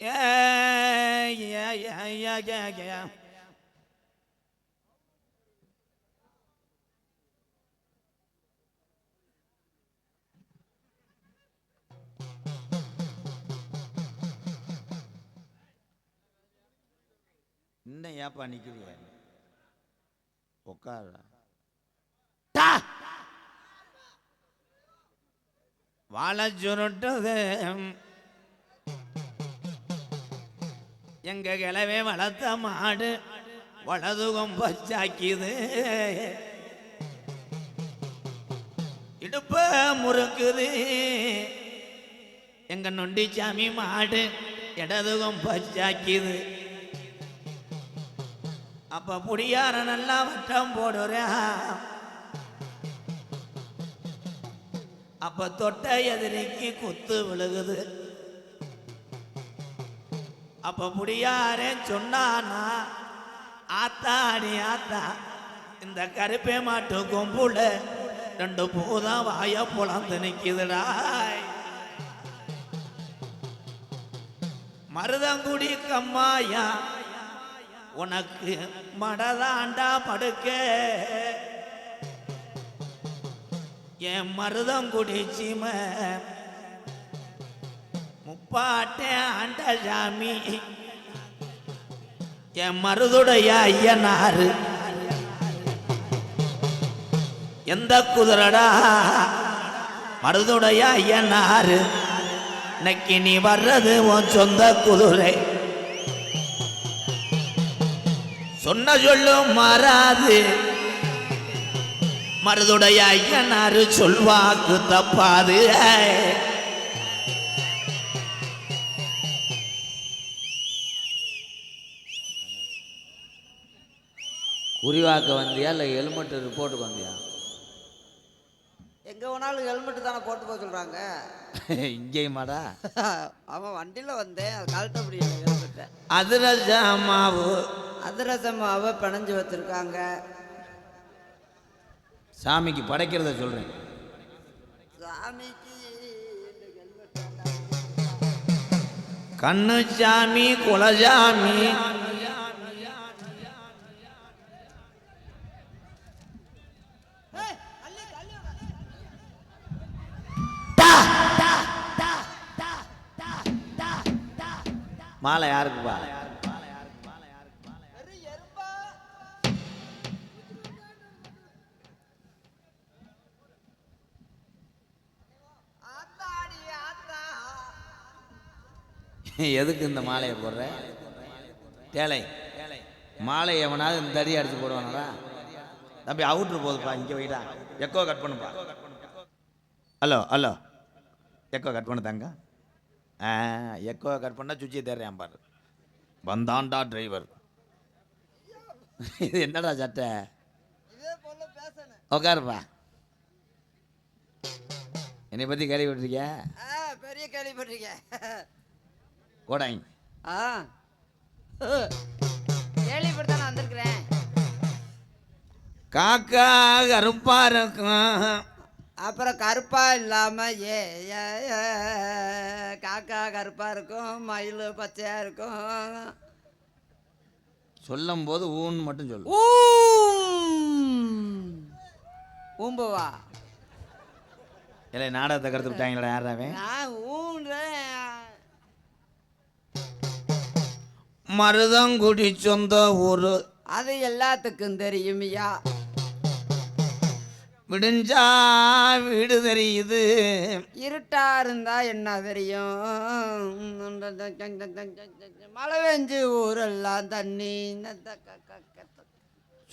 Yeah, yeah, yeah, yeah, yeah, yeah. இன்னும் ஏப்பா நிக்கிறிய உட்கார வாழ சுருட்டது எங்க கிளவே வளர்த்த மாடு வலதுகம் பச்சாக்கிது இடுப்ப முறுக்குது. எங்க நொண்டிச்சாமி மாடு இடதுகம் பச்சாக்கிது அப்ப புடியார நல்லா வட்டம் போடுறா. அப்ப தொட்ட எதிரிக்கு குத்து விழுகுது. அப்போ முடியாரே சொன்னானா? ஆத்தாடி ஆத்தா இந்த கருப்பே மாட்டு கொம்புல ரெண்டு பூதான் வாய புலந்து நிக்குதுடா. மருதங்குடி கம்மாயா உனக்கு மடதாண்டா படுக்க. என் மருதங்குடி சீமை முப்பாட்டே ஆண்ட சாமி என் மருதுடைய ஐயனாரு. எந்த குதிரடா? மருதுடைய ஐயனாரு. இன்னைக்கு நீ வர்றது உன் சொந்த குதிரை. சொன்ன சொல்லும் மாறாது. மருதுடைய ஐயனாரு சொல்வாக்கு தப்பாது. குறிவாக்க வந்தியா இல்லை ஹெல்மெட் ரிப்போர்ட்டுக்கு வந்தியா? எங்கே வேணாலும் ஹெல்மெட் தானே போட்டு போக சொல்கிறாங்க இங்கேயுமாடா? அவன் வண்டியில் வந்தேன் அது கழட்ட முடியல ஹெல்மெட்டை. அதிரஜமாவு அதிரசம் அவ பிணைஞ்சு வச்சுருக்காங்க. சாமிக்கு படைக்கிறத சொல்றேன். சாமிக்கு கண்ணு சாமி குலசாமி மாலை யாருக்குப்பா எதுக்கு இந்த மாலையை போடுற? தேலை. மாலை எவனாவது இந்த அடி அடிச்சு போடுவானடா. தம்பி அவுட்ரு போகுதுப்பா இங்கே போயிட்டா எக்கோ கட் பண்ணுப்பா. ஹலோ ஹலோ எக்கோ கட் பண்ணு தாங்க. ஆ எக்கோ கட் பண்ணால் சுச்சியை தேடுறேன் பாரு. வந்தாண்டா டிரைவர் இது என்னடா சட்டை? உட்காருப்பா என்னை பற்றி கேள்விப்பட்டிருக்கியா? பெரிய கேள்விப்பட்டிருக்க கோடாங்க ஆ. கேள்விப்பட்டு தான் வந்திருக்கிறேன். காக்கா கருப்பா இருக்கும். அப்புறம் கருப்பா இல்லாம ஏ காக்கா கருப்பா இருக்கும் மயில் பச்சையா இருக்கும். சொல்லும் போது ஊன்னு மட்டும் சொல்லு. ஊம். ஊம்புவா? இல்லை நாடகத்தை கருத்து விட்டாங்களா யாராவே நான் ஊன்றேன். மருதங்குடி சொந்த ஊரு. அது எல்லாத்துக்கும் தெரியுமையா விடிஞ்சா வீடு தெரியுது. இருட்டா இருந்தா என்ன தெரியும்? மழை பெஞ்சு ஊரெல்லாம் தண்ணி.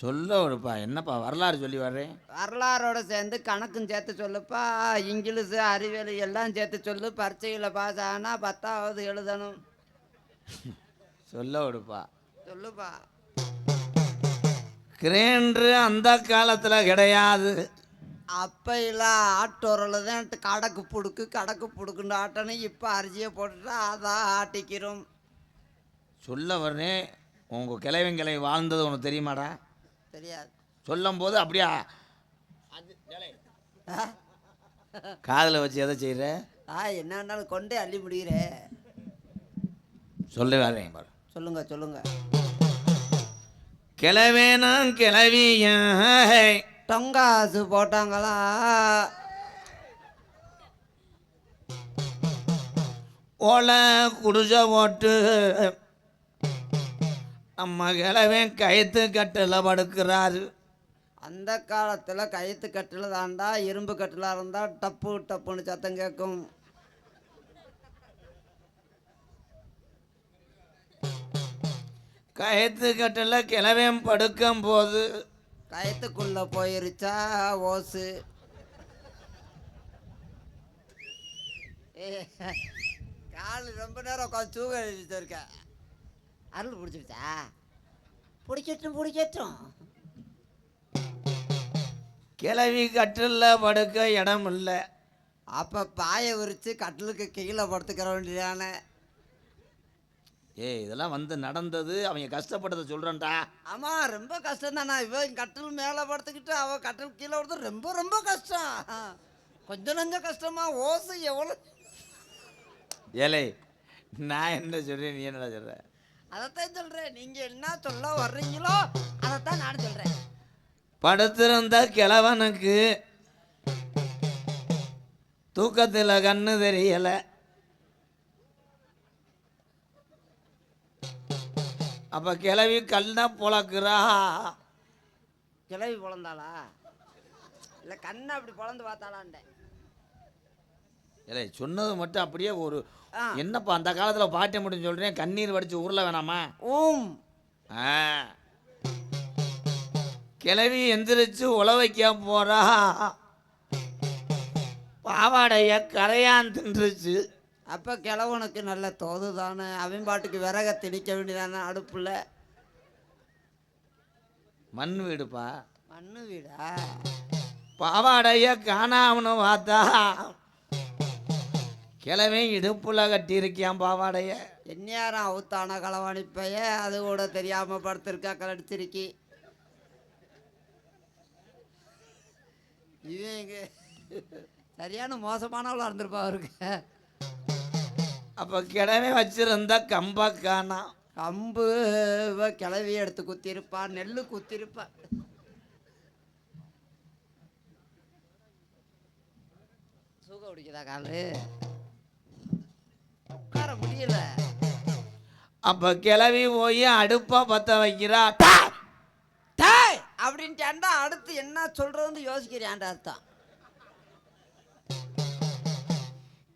சொல்ல ஒருப்பா என்னப்பா வரலாறு சொல்லி வர்றேன்? வரலாறோட சேர்ந்து கணக்கும் சேர்த்து சொல்லுப்பா. இங்கிலீஷு அறிவியல் எல்லாம் சேர்த்து சொல்லு. பரீட்சையில் பாஸ் ஆனால் பத்தாவது எழுதணும். சொல்ல ஒருப்பா சொல்லுப்பா. கிரைண்டரு அந்த காலத்தில் கிடையாது. அப்பையெல்லாம் ஆட்டோரில் தான் கடக்கு புடுக்கு கடக்கு புடுக்குன்னு ஆட்டணும் இப்போ அரிசியை போட்டுட்டா அதான் ஆட்டிக்கிறோம். சொல்ல வர்றேன் உங்கள் கிளைவன் கிளை வாழ்ந்தது உனக்கு தெரியுமாடா? தெரியாது. சொல்லும் போது அப்படியே? காதில் வச்சு எதை செய்கிற ஆ என்ன வேணாலும் கொண்டே அள்ளி முடிகிறே சொல்ல வரேன் பாரு. சொல்லுங்க சொல்லுங்க. கிளவேனும் கிளவியும் டொங்காசு போட்டாங்களா? ஓலை குடிச போட்டு நம்ம கிழவன் கயத்து கட்டில் படுக்கிறாரு. அந்த காலத்தில் கயிற்று கட்டில் தாண்டா இரும்பு கட்டிலாக இருந்தால் டப்பு டப்புன்னு சத்தம் கேட்கும் கயத்து கட்டில் கிழவன் படுக்கும் போது கயத்துக்குள்ளே போயிருச்சா ஓசு? கால் ரொம்ப நேரம் உட்காந்து தூங்க இருக்க. அருள் பிடிச்சிருச்சா? பிடிக்கட்டும் பிடிக்கட்டும். கிழவி கட்டில் படுக்க இடம் இல்லை அப்போ பாயை விரித்து கட்டிலுக்கு கீழே படுத்துக்கிற வேண்டியதானே? ஏய் இதெல்லாம் வந்து நடந்தது அவங்க கஷ்டப்பட்டதை சொல்கிறேன்டா ஆமாம் ரொம்ப கஷ்டம் தானே இவன் கட்டில் மேலே படுத்துக்கிட்டு அவன் கட்டில் கீழே படுத்து ரொம்ப ரொம்ப கஷ்டம். கொஞ்சம் நஞ்சம் கஷ்டமா ஓசை எவ்வளோ? ஏலே நான் என்ன சொல்கிறேன் நீ என்னடா சொல்கிற அதைத்தான் சொல்கிறேன் நீங்கள் என்ன சொல்ல வர்றீங்களோ அதைத்தான் நான் சொல்கிறேன் படுத்திருந்த கிழவனுக்கு தூக்கத்தில் கண்ணு தெரியலை. அப்போ கிளவி கல்னா பொழக்கிறா. கிளவி பிறந்தாளா இல்லை கண்ணை அப்படி பிறந்து பார்த்தாளான்ட்டேன். இல்லை சொன்னது மட்டும் அப்படியே ஒரு. என்னப்பா அந்த காலத்தில் பாட்டை மட்டும் சொல்கிறேன் கண்ணீர் வடித்து ஊரில் வேணாமா? ஊம். ஆ. கிளவி எந்திரிச்சு உழ வைக்க போறா. பாவாடைய கரையான் தின்றுச்சு. அப்போ கிழவனுக்கு நல்ல தோது தானே அவன் பாட்டுக்கு விறக திணிக்க வேண்டியதானே அடுப்பில்? மண் வீடுப்பா. மண்ணு வீடா? பாவாடைய காணாமனு பார்த்தா கிழவே இடுப்புல கட்டியிருக்கியான் பாவாடைய. எந்நேரம் அவுத்தான களவாணிப்பைய அது கூட தெரியாமல் படுத்திருக்கா கலடிச்சிருக்கி. இவன் இங்க சரியான மோசமானவளாக இருந்திருப்பா அவருக்கு. அப்போ கிழவே வச்சிருந்த கம்ப காணா. கம்பு கிளவி எடுத்து குத்திருப்பா நெல்லு குத்திருப்பா. சூக பிடிக்குதா காலு? உட்கார முடியல. அப்போ கிளவி போய் அடுப்பை பற்ற வைக்கிறா. டேய் அப்படின்ட்டு அடுத்து என்ன சொல்றதுன்னு யோசிக்கிறியான்டா அர்த்தம்.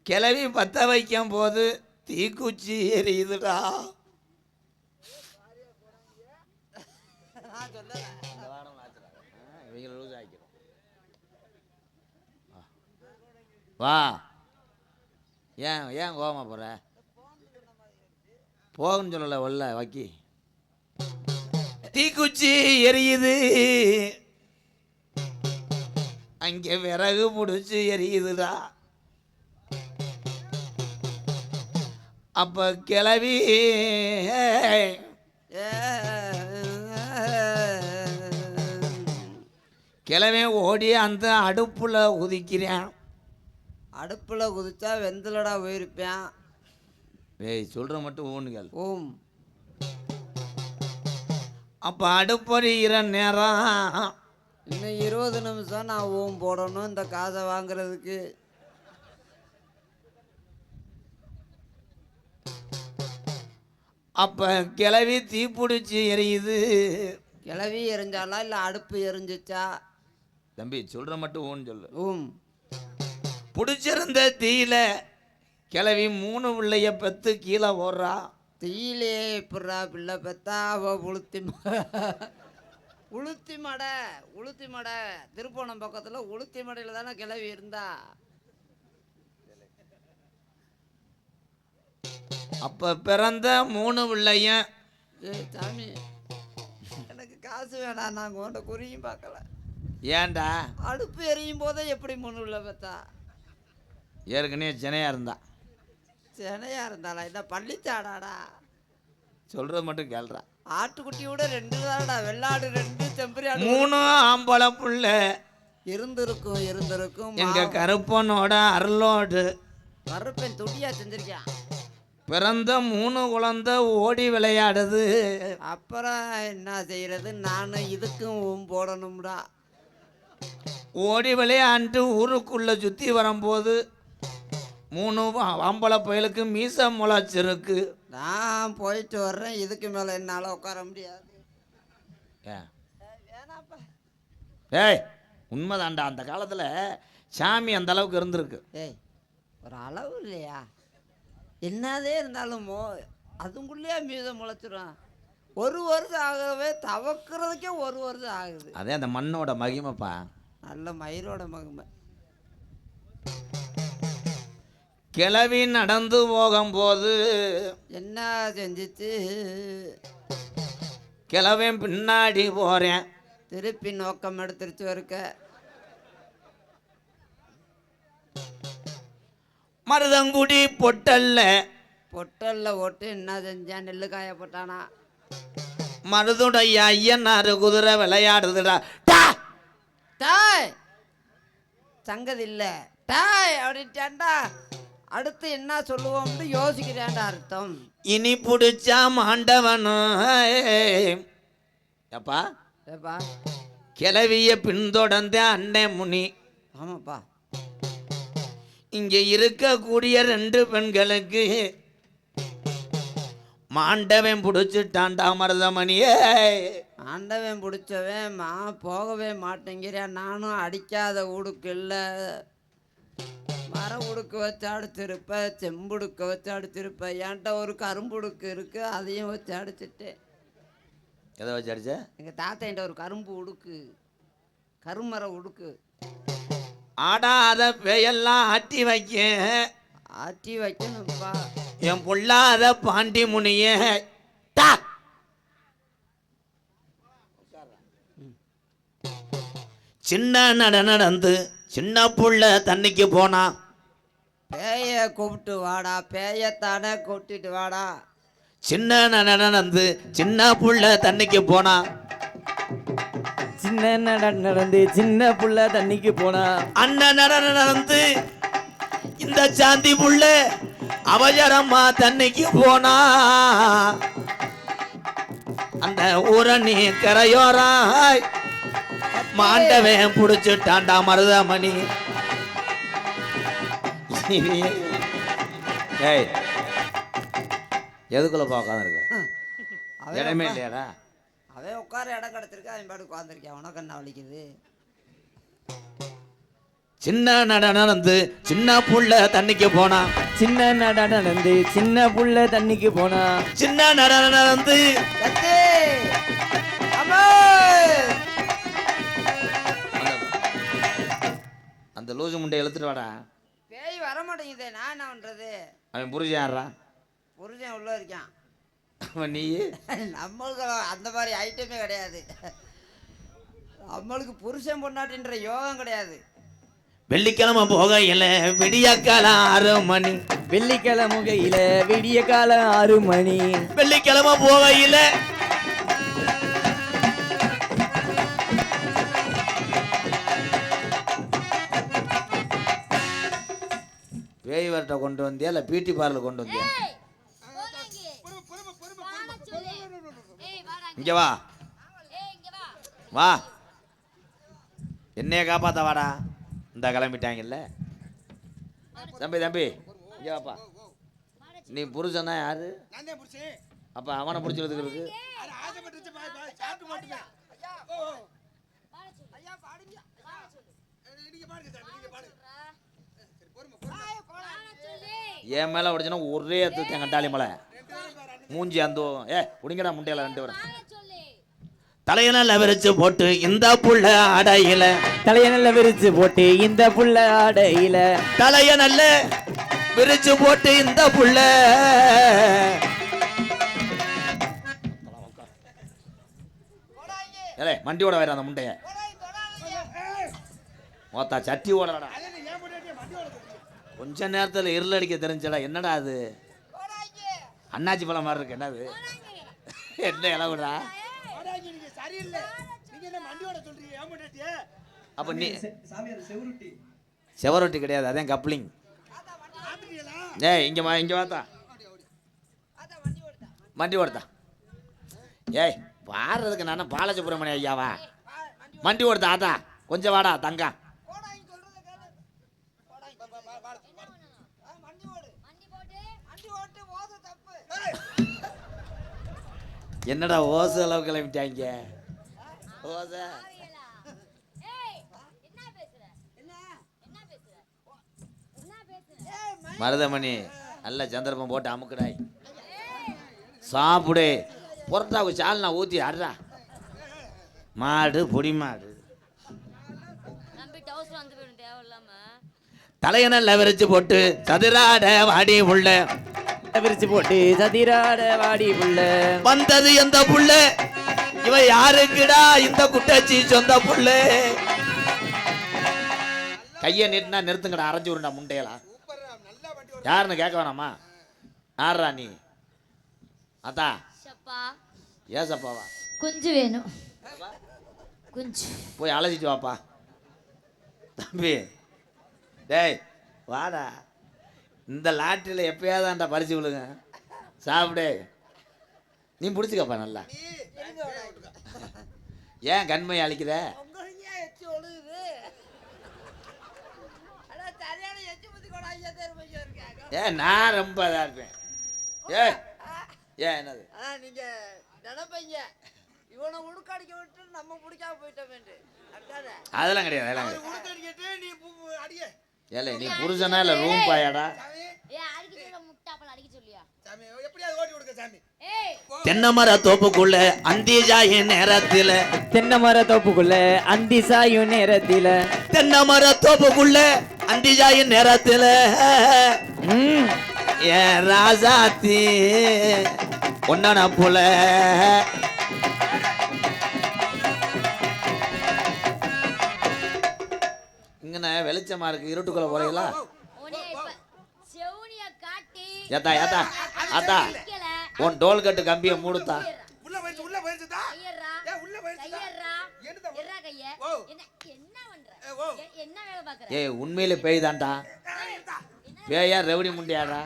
கிளவி பற்ற வைக்கும் போது தீக்குச்சி எரியுதுடா. வா. ஏன் ஏன் கோவமா போற? போகணும்னு சொல்லல உள்ள வக்கி. தீக்குச்சி எரியுது. அங்கே விறகு பிடிச்சி எரியுதுடா. அப்ப கிளவி கிளவி ஓடி அந்த அடுப்புல உதிக்கிறேன் அடுப்புல குதிச்சா வெந்தலடா போயிருப்பேன். ஏய் சொல்ற மட்டும் ஊனுகள் ஓம் அப்ப அடுப்பறிகிற நேரம். இன்னும் இருபது நிமிஷம் நான் ஓம் போடணும் இந்த காசை வாங்குறதுக்கு. அப்ப கிளவி தீப்பிடிச்சு எரியுது. கிளவி எரிஞ்சாலா இல்லை அடுப்பு எரிஞ்சிச்சா? தம்பி சொல்ற மட்டும் ஊன்னு சொல்லு. ஓம் பிடிச்சிருந்த தீயில கிளவி மூணு பிள்ளைய பெத்து கீழே ஓடுறா. தீயிலே எப்படா பிள்ளை பெத்தா அவ உளுத்தி ம- உளுத்தி மடை உளுத்தி மடை. திருப்போணம் பக்கத்தில் உளுத்தி மடையில் தானே கிளவி இருந்தா? அப்ப பிறந்த மூணு பிள்ளையும் சாமி. எனக்கு காசு வேணாம். நான் உன்ட குறியும் பார்க்கல. ஏன்டா? அடுப்பு எரியும் போதே எப்படி மூணு பிள்ளை பெத்தா ஏற்கனவே சினையா இருந்தா. செனையா இருந்தாளா? இந்த பள்ளிச்சாடாடா சொல்றது மட்டும் கேள்றா. ஆட்டுக்குட்டியோட ரெண்டு தானடா. வெள்ளாடு ரெண்டு செம்பரி ஆடு மூணு ஆம்பளை புள்ள. இருந்திருக்கும் இருந்திருக்கும். எங்க கருப்பனோட அருளோடு. கருப்பன் துடியா செஞ்சிருக்கான். பிறந்த மூணு குழந்தை ஓடி விளையாடுது. அப்புறம் என்ன செய்யறது? நானும் இதுக்கும் போடணும்டா. ஓடி விளையாண்டு ஊருக்குள்ள சுற்றி வரும்போது மூணு ஆம்பளை பயலுக்கு மீச முளைச்சிருக்கு நான் போயிட்டு வர்றேன். இதுக்கு மேலே என்னால் உட்கார முடியாது. ஏய் உண்மைதான்டா. அந்த காலத்தில் சாமி அந்த அளவுக்கு இருந்திருக்கு. ஏய் ஒரு அளவு இல்லையா? என்னதே இருந்தாலும் அதுக்குள்ளேயே மீதம் முளைச்சிரும். ஒரு வருஷம் ஆகவே தவக்கிறதுக்கே ஒரு வருஷம் ஆகுது. அதே அந்த மண்ணோட மகிமைப்பா. நல்ல மயிரோட மகிமை. கிளவி நடந்து போகும்போது என்ன செஞ்சிச்சு? கிளவன் பின்னாடி போகிறேன் திருப்பி நோக்கம் எடுத்துருச்சு இருக்க மருதங்குடி பொட்டல்ல. பொட்டல்ல ஓட்டு என்ன செஞ்சான் நெல்லு காய போட்டானா? மருதுடைய ஐயனாரு குதிரை விளையாடுதுடா. டா! டாய்! சங்கதி இல்லை. டாய்! அப்படின்ட்டான்டா. அடுத்து என்ன சொல்லுவோம்னு யோசிக்கிறேன்டா அர்த்தம். இனி பிடிச்சா மாண்டவனும் எப்பா ஏப்பா? கிளவிய பின்தொடர்ந்த அன்னை முனி. ஆமாப்பா. இங்கே இருக்கக்கூடிய ரெண்டு பெண்களுக்கு மாண்டவன் பிடிச்சிட்டான்டா மருதமணியே. ஆண்டவன் பிடிச்சவன் மா போகவே மாட்டேங்கிறேன் நானும் அடிக்காத உடுக்கு இல்லை. மர உடுக்கு வச்சு அடிச்சிருப்ப செம்புடுக்க வச்சு அடிச்சிருப்ப என்கிட்ட ஒரு கரும்புடுக்கு இருக்கு அதையும் வச்சு அடிச்சிட்டேன். எதை வச்சு அடிச்ச? எங்கள் தாத்தா என்கிட்ட ஒரு கரும்பு உடுக்கு கருமர உடுக்கு. ஆடாத பேயெல்லாம் ஆட்டி வைக்க. ஆட்டி வைக்கணும்ப்பா என் பொல்லாத பாண்டி முனிய டா! சின்ன நட நடந்து சின்ன புள்ள தண்ணிக்கு போனா. பேய கூப்பிட்டு வாடா பேயத்தானே கூப்பிட்டுட்டு வாடா. சின்ன நட நடந்து சின்ன புள்ள தண்ணிக்கு போனா. சின்ன நட நடந்து சின்ன புள்ள தண்ணிக்கு போனா. அண்ணன் நட நடந்து இந்த சாந்தி புள்ள அவசரமா தண்ணிக்கு போனா. அந்த ஊரணி கரையோராய் மாண்டவன் புடிச்சுட்டான்டா மருதமணி. ஏய் எதுக்குள்ள பார்க்காத இருக்க இடமே இல்லையாடா? உட்கார இடம் கிடச்சிருக்கு அவன் பாட்டு உட்காந்துருக்கேன் உனக்கு என்ன வலிக்குது? சின்ன நட நடந்து சின்ன புள்ள தண்ணிக்கு போனா. சின்ன நட நடந்து சின்ன புள்ள தண்ணிக்கு போனா. சின்ன நட நடந்து. அந்த லூசு முண்டை இழுத்துட்டு வாடா. பேய் வர மாட்டேங்குதே நான் என்ன பண்றது? அவன் புரிஞ்சு யாரா புருஷன் உள்ள இருக்கான். நீ நம்மளுக்கு அந்த மாதிரி ஐட்டமே கிடையாது. நம்மளுக்கு புருஷன் பொண்டாட்டின்ற யோகம் கிடையாது. வெள்ளிக்கிழமை போகையில் விடியக்காலம் ஆறு மணி. வெள்ளிக்கிழமை கையில விடிய காலம் ஆறு மணி. வெள்ளிக்கிழமை போகையில் பேய் வரட்ட கொண்டு வந்தியா? இல்லை பியூட்டி பார்லர் கொண்டு வந்தியா? இங்கே வா. வா. என்னைய காப்பாத்த வாடா இந்த கிளம்பிட்டாங்கல்ல. தம்பி தம்பி. இங்கே வாப்பா. நீ புருஷனா யாரு? அப்பா அவனை பிடிச்சிருக்கு இருக்கு என் மேல உடைச்சுனா ஒரே எத்து கண்டாளி மலை மூஞ்சி அந்த ஏ உடிங்கடா முண்டையில ரெண்டு வரும் தலையில விரிச்சு போட்டு இந்த புள்ள அடையில தலைய நல்ல விரிச்சு போட்டு இந்த புள்ள ஆடையில. தலைய நல்ல விரிச்சு போட்டு இந்த புள்ள. ஏலே மண்டியோட வேற அந்த முண்டைய. மொத்தா சட்டி ஓடலடா. ஓட கொஞ்ச நேரத்துல இருள் அடிக்க தெரிஞ்சடா என்னடா அது? அண்ணாச்சி பழம் மாதிரி இருக்கு என்னது? என்ன இளவுடா சரியில்லை. நீங்க என்ன சொல்றீங்க? அப்ப நீ செவரொட்டி. கிடையாது அதான் கப்ளிங். ஏய் இங்க வா இங்க வாத்தா. வண்டி ஓடுதா? ஏய் பாடுறதுக்கு நானே பாலசுப்ரமணிய ஐயாவா? வண்டி ஓடுதா அதா கொஞ்சம் வாடா தங்கா. என்னடா ஓசை அளவு கிளம்பிட்டாங்க? ஓசை. ஆவியலா ஏய் என்ன பேசுற? என்ன? என்ன பேசுற? என்ன பேசுற? ஏய் ம- மருதமணி நல்ல சந்தர்ப்பம் போட்டு அமுக்குடாய் சாப்பிடு. புரட்டாவுக்கு சால் நான் ஊற்றி ஆடுறா மாடு பொடி மாடு தலையணல்ல விரிச்சு போட்டு சதுராட வாடி உள்ள. விரிச்சு போட்டு சதிராட வாடி புள்ள. வந்தது எந்த புள்ள? இவ யாருக்குடா இந்த குட்டச்சி சொந்த புள்ள? கையை நிறுத்தினா நிறுத்துங்கடா அரைஞ்சு விடுண்டா ஓடு யாருன்னு கேட்க வேணாமா? யாரா நீ? அத்தா. சப்பா ஏசப்பாவா? குஞ்சு வேணும். குஞ்சு. போய் அழைச்சிட்டு வாப்பா. தம்பி டேய் வாடா. இந்த லாட்டரியில் எப்பயாதான்டா பறிச்சு விழுங்க. சாப்பிடு. நீ பிடிச்சிக்கப்பா நல்லா. ஏன் கண்மை அழிக்கிற? ஏன் நான் ரொம்ப இதாக இருப்பேன். ஏ ஏன் என்னது? ஆ நீங்க நினைப்பீங்க. இவனை உடுக்கடிக்க விட்டு நம்ம பிடிக்காம போயிட்டோமேண்டு அதானே? அதெல்லாம் கிடையாது அதெல்லாம் கிடையாது. ஏலே நீ புருஷனா இல்லை ரூம் பாயாடா. ஏ தென்னமர தோப்புக்குள்ள அந்திஜாய நேரத்தில். தென்னை மர தோப்புக்குள்ள அந்தி சாயும் நேரத்தில. தென்னமர தோப்புக்குள்ள அந்திஜாய நேரத்தில். ம், ஏன் ராசாத்தி ஒன்னன புல. வெளிச்சமா இருக்கு இருட்டுக்குள்ள போறீங்களா? ஏத்தா ஏத்தா உன் டோல் கட்டு கம்பியை மூடுத்தா. உள்ள போயிடுச்சு உள்ள போயிடுச்சுதா ஏன் உள்ள போயிடுச்சுதா கையறா. என்னடா எறா கைய. ஓ. என்ன என்ன பண்ற? ஏ, ஓ. எ- என்ன வேலை பாக்குற ஏய் உண்மையிலே பேய் தான்டா பேயா ரெவடி முண்டியாடா.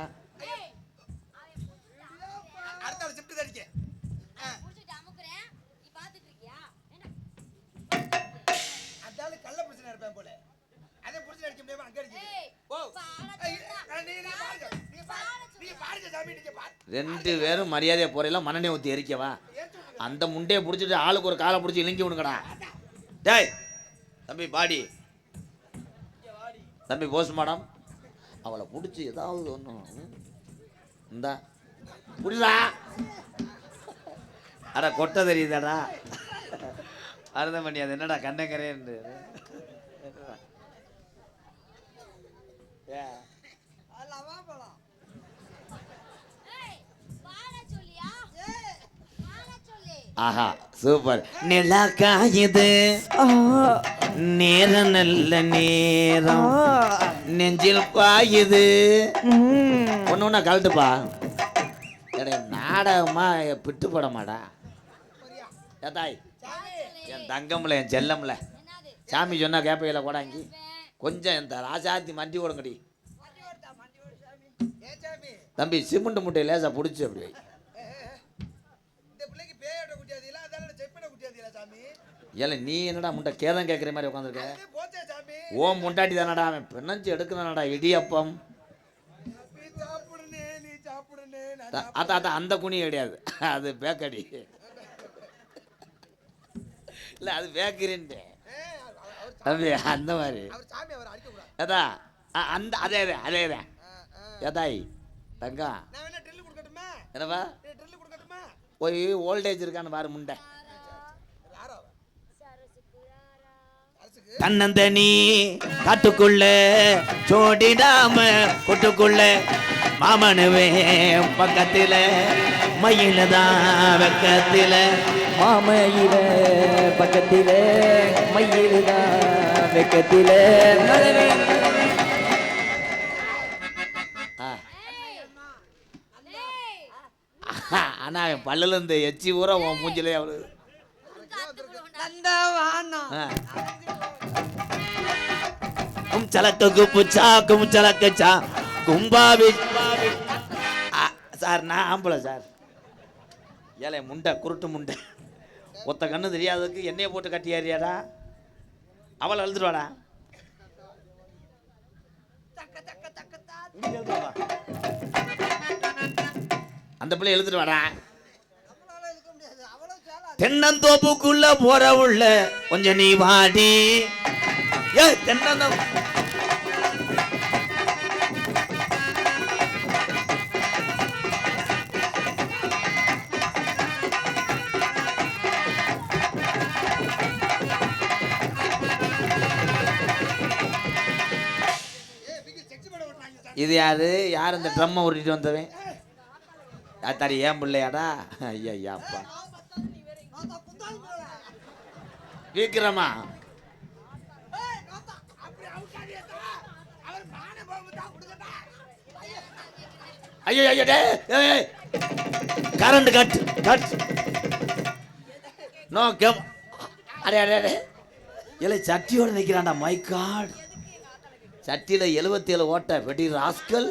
ரெண்டு பேரும் மரியாதையை போறையில மண்ணெண்ணெய் ஊற்றி எரிக்கவா? அந்த முண்டையை பிடிச்சிட்டு ஆளுக்கு ஒரு காலை பிடிச்சி இழுங்கி விடுங்கடா. டேய் தம்பி பாடி. தம்பி போஸ்ட் மேடம் அவளை பிடிச்சி ஏதாவது ஒன்று இந்தா. புரியுதா அட கொட்டை தெரியுதாடா? அர்த்தம் பண்ணி அது என்னடா கண்ணக்கரேன்னு ஏ அல்லவா போலாம் ஏய் பால சொல்லியா பால சொல்லி ஆஹா சூப்பர். நிலா காயுது நேரம் நல்ல நேரம். நெஞ்சில் பாயுது. ம். ஒன்று ஒன்றா கழட்டுப்பா. எடே நாடகமா பிட்டு போடமாடா ஏத்தாய் என் தங்கம்ல என் செல்லம்ல. என்னது சாமி சொன்னா கேப்பையில கூடாங்கி கொஞ்சம் இந்த ராசாத்தி மண்டி ஓடுங்கடி. தம்பி சிமெண்ட் முட்டையை லேசா பிடிச்சி அப்படி ஏல நீ என்னடா முட்டை கேதம் கேட்குற மாதிரி உட்காந்துருக்க? ஓ முண்டாட்டி தானடா அவன் பின்னஞ்சு எடுக்கிறானடா இடியப்பம். அத்தா அத்தா அந்த குனி கிடையாது. அது பேக்கடி. இல்லை அது பேக்கரின்ட்டு. தம்பி அந்த மாதிரி. ஏதா அந்த அதே அதே அதே அதே. ஏதாய் தங்கம். என்னப்பா? போய் ஓல்டேஜ் இருக்கான்னு பாரு முண்டை யாரோ அவ? அரசுக்கு தன்னந்தனி காட்டுக்குள்ள சோடிடாம கொட்டுக்குள்ள மாமனுவே பக்கத்துல மயில தான் வெக்கத்துல. மாமையில பக்கத்தில மயிலுதான் வெக்கத்தில. ஏய் ஆனா பல்லுல இருந்து எச்சி ஊற உன் மூஞ்சிலே ஆ. கும் சலக்கு குப்பு சா கும் சலக்கு சா கும்பாவி. சார் நான் ஆம்பளை சார். ஏலே முண்டை குருட்டு முண்டை. ஒத்த கண்ணு தெரியாததுக்கு எண்ணெயை போட்டு கட்டி ஏறியாடா அவளை வா. அந்த பிள்ளை எழுதுட்டு வாடா. தென்னந்தோப்புக்குள்ள போற உள்ள கொஞ்சம் நீ வாடி. ஏ தென்னந்தோ இது யாரு? யார் இந்த ட்ரம்மை உருட்டிட்டு வந்தவன்? தாடி ஏன் பிள்ளையாடா? ஐயா ஐயா விக்ரமா ஐயோ ஐயோ டே current cut cut. No come. அடே அடே அடே. இல்லை சட்டியோட நிற்கிறான்டா மை காட் சட்டியில் எழுபத்தி ஏழு ஓட்டை வெட்டி ராஸ்கல்.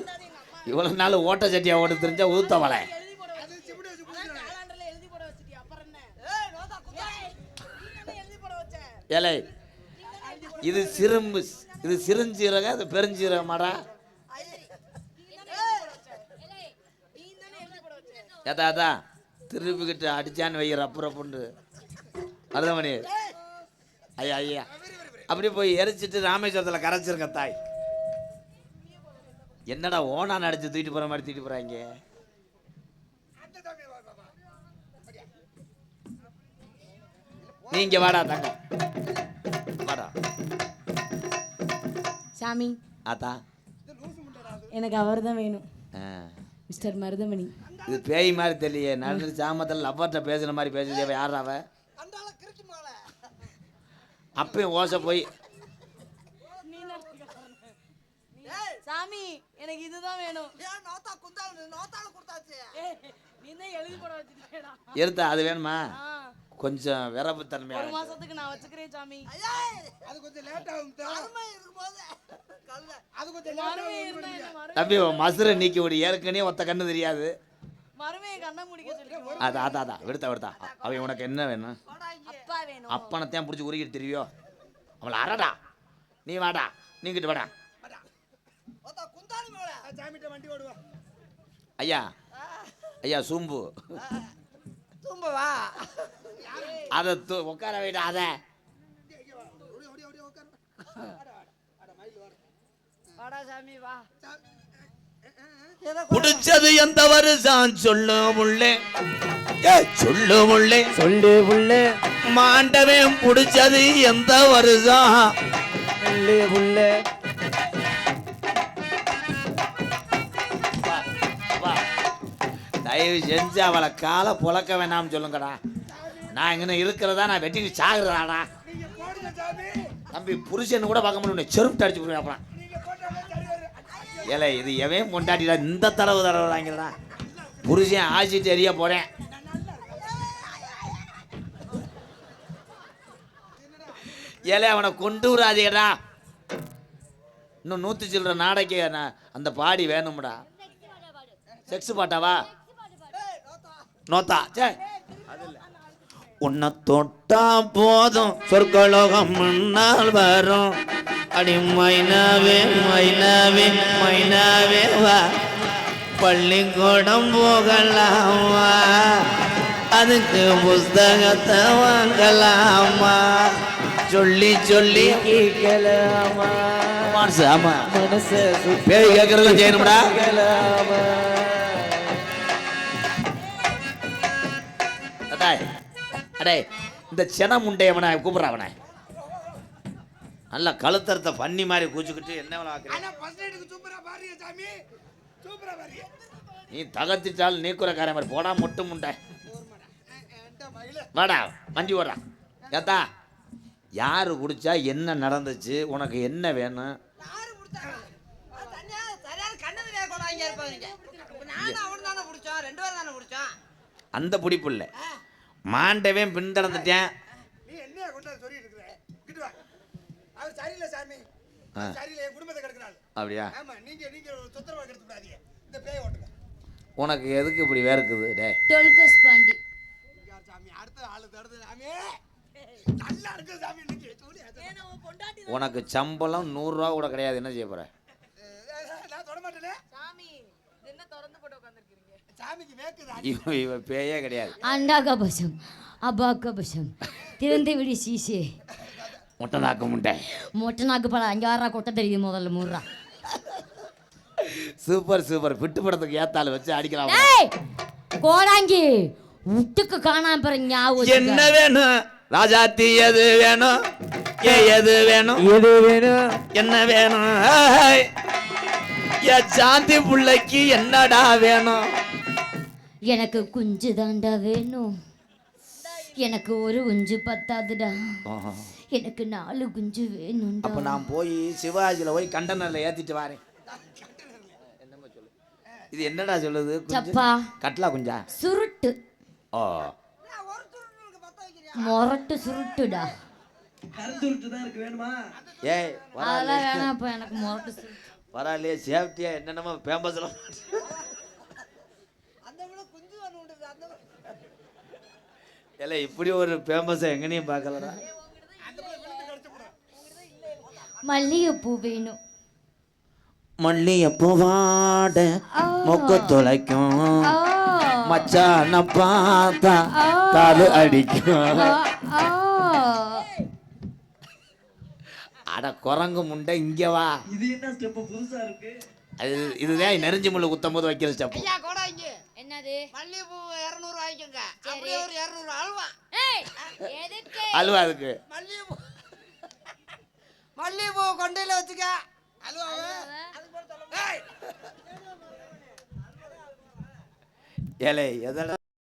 இவ்வளோ நாள் ஓட்ட சட்டியா ஓட்ட தெரிஞ்சா ஊத்தவளை இலை இது சிறும்பு இது சிறுஞ்சீரகம் இது பெருஞ்சீரகமாடா? ஏதா அதான் திருப்பிக்கிட்டு அடிச்சான்னு வைக்கிற அப்புறப்புண்டு மருதமணி. ஐயா ஐயா. அப்படி போய் எரிச்சிட்டு ராமேஸ்வரத்தில் கரைச்சிருக்க தாய். என்னடா ஓனா நடிச்சு தூக்கிட்டு போகிற மாதிரி தூக்கிட்டு போறாங்க நீங்க வாடா தங்க வாடா. சாமி. ஆத்தா. எனக்கு அவர் தான் வேணும். மிஸ்டர் மருதமணி. இது பேய் மாதிரி தெரியலையே. நடு சாமத்தில் லவ்வர்கிட்ட பேசுன மாதிரி பேசுதே யார் அவ? அப்பயும் ஓசை போய். சாமி எனக்கு இதுதான் வேணும். ஏன் நோத்தா குந்தாள் நோத்தால கொடுத்தாச்சு. நீ தான் எழுதி போட வச்சிருக்கேடா. எடுத்தா அது வேணுமா? கொஞ்சம் விரப்பு ஒரு மாசத்துக்கு நான் வச்சுக்கிறேன் சாமி. அது கொஞ்சம் லேட் ஆகும் அது கொஞ்சம் தம்பி மசுரை நீக்கி விடு. ஏற்கனவே ஒத்த கண்ணு தெரியாது. மருமையை கண்ணை முடிக்க சொல்லி அதான் அதான் அதான். விடுத்தா விடுத்தா. அவன் உனக்கு என்ன வேணும்? அப்பா வேணும். அப்பனத்தையும் பிடிச்சி உருகிட்டு தெரிவியோ? அவளை அரடா நீ வாடா. நீங்கிட்டு வாடா. ஐயா. ஐயா சூம்பு. தும்ப வா அதை உட்கார வைடா அதை. ஓடி ஓடி ஓடி உட்காரு வாடா சாமி வா. பிடிச்சது எந்த வருஷம்? சொல்லு முள்ளே. ஏ சொல்லு முள்ளே. சொல்லு புள்ள மாண்டவன் பிடிச்சது எந்த வருஷம்? சொல்லு புள்ள வா, வா. தயவு செஞ்சு அவளை காலை புழக்க வேணாம்னு சொல்லுங்கடா. நான் இங்கே இருக்கிறதா? நான் வெட்டிட்டு சாமி. தம்பி புருஷன் கூட பார்க்க முடியும் செருப்பு அடிச்சு போடுவேன் அப்புறம் ஏலே இது எவன் கொண்டாடிடா? இந்த தடவை தடவைடாங்கிறடா புருஷன் ஆசிட்டு எரிய போறேன். ஏலே அவனை கொண்டு வராதீடா இன்னும் நூற்றி சில்லற நாடைக்கு அந்த பாடி வேணும்டா. செக்ஸ் பாட்டாவா? நோத்தா. சே உன்னை தொட்டா போதும். சொற்கலோகம் முன்னால் வரும். அடி மைனாவே மைனாவே மைனாவே வா. பள்ளிக்கூடம் போகலாமா அதுக்கு புஸ்தகத்தை வாங்கலாமா சொல்லி சொல்லி கேட்கலாமா ஆமா. மனச கேட்கறதெல்லாம் செய்யணும்டா. அடாய் அடே இந்த சென முண்டை அவனை கூப்பிட்ற அவனை. நல்லா கழுத்தரத்தை பண்ணி மாதிரி கூச்சிக்கிட்டு என்ன நீ தகத்திட்டால் நீக்குறக்கார மாதிரி போடா மொட்டு முண்டை. வாடா வண்டி ஓடா ஏத்தா யாரு குடிச்சா என்ன நடந்துச்சு? உனக்கு என்ன வேணும்? அந்த பிடிப்பு இல்லை. மாண்டவன் பின்தடந்துட்டேன் அப்படியா? ஆமா நீங்க நீங்க தொந்தரவா கெடுத்து விடாதீங்க இந்த பேய் ஓட்டுங்க. உனக்கு எதுக்கு இப்படி வேர்க்குது? டே டொல்கஸ் பாண்டி. சாமி அடுத்த ஆளு தடுத்து சாமி. நல்லா இருக்கு சாமி இன்னைக்கு. சொல்லி ஏன்னா உன் பொண்டாட்டி உனக்கு சம்பளம் நூறுரூவா கூட கிடையாது. என்ன செய்ய போற நான் தொட மாட்டேனே சாமி இது என்ன திறந்து போட்டு உட்காந்துருக்கீங்க சாமிக்கு வேக்குது இவன் பேயே கிடையாது. அண்டாகபசம் அபாக்கபசம் திறந்து விடி சீசே. முட்டை நாக்க முட்டை. மொட்டை நாக்கு பழம் அஞ்சாறா கொட்ட தெரியுது முதல்ல மூறா சூப்பர் சூப்பர். பிட்டு படத்துக்கு ஏத்தாள் வச்சு அடிக்கலாம் கோடாங்கி விட்டுக்கு காணாம பாரு ஞாபகம் என்ன வேணும்? ராஜாத்தி எது வேணும்? ஏ எது வேணும்? எது வேணும்? என்ன வேணும். என் சாந்தி புள்ளைக்கு என்னடா வேணும்? எனக்கு குஞ்சு தாண்டா வேணும். எனக்கு ஒரு குஞ்சு பத்தாதுடா. எனக்கு நாலு குஞ்சு வேணும்டா. அப்ப நான் போய் சிவாஜில போய் கண்டனர்ல ஏத்திட்டு வரேன். இது என்னடா சொல்லுது? சப்பா. கட்லா குஞ்சா? சுருட்டு. ஓ மொரட்டு சுருட்டுடா. ஏய் அதெல்லாம் வேணாம் எனக்கு மொரட்டு பரவாயில்லையே சேஃப்டியா என்னென்னமோ பேம்பஸ்ல அந்த விட குஞ்சு ஒன்று உண்டு அந்த இல்லை இப்படி ஒரு ஃபேமஸை எங்கனையும் பார்க்கலடா. மல்லிகைப்பூ வேணும். மல்லிகைப்பூ வாட மொக்க துளைக்கும் மச்சான பார்த்தா. காலு அடிக்கும். அட குரங்கு முண்டை இங்க வா. இது என்ன ஸ்டெப் புதுசா இருக்கு. அது இதுதான் நெருஞ்சி முள்ளு குத்தும் போது வைக்கிற ஸ்டெப் ஐயா கோடாங்க என்னது? மல்லிகைப்பூ இரநூறு வாங்கிக்கோங்க. அப்படியே ஒரு இரநூறு அல்வா. ஏய், எதுக்கு? அல்வா அதுக்கு. மல்லிகைப்பூ. மல்லிகைப்பூ கொண்டையில வச்சுக்க. ஏலே எதடா